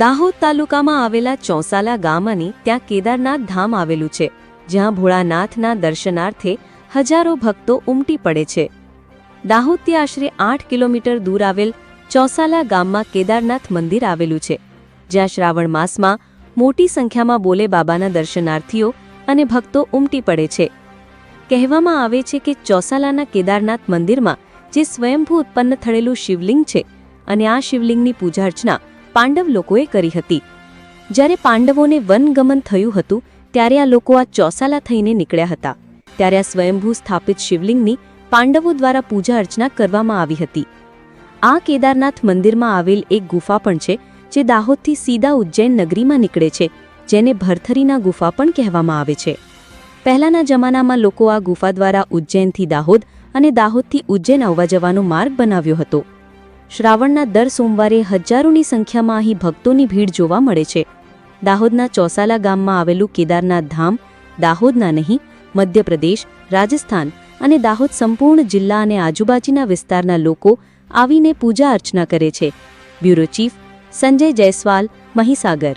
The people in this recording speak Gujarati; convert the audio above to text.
દાહોદ તાલુકામાં આવેલા ચોસાલા ગામ અને ત્યાં કેદારનાથ ધામ આવેલું છે, જ્યાં ભોળાનાથના દર્શનાર્થે હજારો ભક્તો ઉમટી પડે છે. દાહોદથી આશરે આઠ કિલોમીટર દૂર આવેલ ચોસાલા ગામમાં કેદારનાથ મંદિર આવેલું છે, જ્યાં શ્રાવણ માસમાં મોટી સંખ્યામાં બોલે બાબાના દર્શનાર્થીઓ અને ભક્તો ઉમટી પડે છે. કહેવામાં આવે છે કે ચોસાલાના કેદારનાથ મંદિરમાં જે સ્વયંભૂ ઉત્પન્ન થયેલું શિવલિંગ છે અને આ શિવલિંગની પૂજા અર્ચના પાંડવ લોકોએ કરી હતી. જ્યારે પાંડવોને વનગમન થયું હતું, ત્યારે આ લોકો આ ચોસાલા થઈને નીકળ્યા હતા. ત્યારે આ સ્વયંભૂ સ્થાપિત શિવલિંગની પાંડવો દ્વારા પૂજા અર્ચના કરવામાં આવી હતી. આ કેદારનાથ મંદિરમાં આવેલ એક ગુફા પણ છે, જે દાહોદથી સીધા ઉજ્જૈન નગરીમાં નીકળે છે, જેને ભરથરીના ગુફા પણ કહેવામાં આવે છે. પહેલાના જમાનામાં લોકો આ ગુફા દ્વારા ઉજ્જૈનથી દાહોદ અને દાહોદથી ઉજ્જૈન આવવા જવાનો માર્ગ બનાવ્યો હતો. શ્રાવણના દર સોમવારે હજારોની સંખ્યામાં અહીં ભક્તોની ભીડ જોવા મળે છે. દાહોદના ચોસાલા ગામમાં આવેલું કેદારનાથ ધામ, દાહોદના નહીં, મધ્યપ્રદેશ, રાજસ્થાન અને દાહોદ સંપૂર્ણ જિલ્લા અને આજુબાજુના વિસ્તારના લોકો આવીને પૂજા અર્ચના કરે છે. Bureau chief Sanjay Jaiswal, Mahisagar.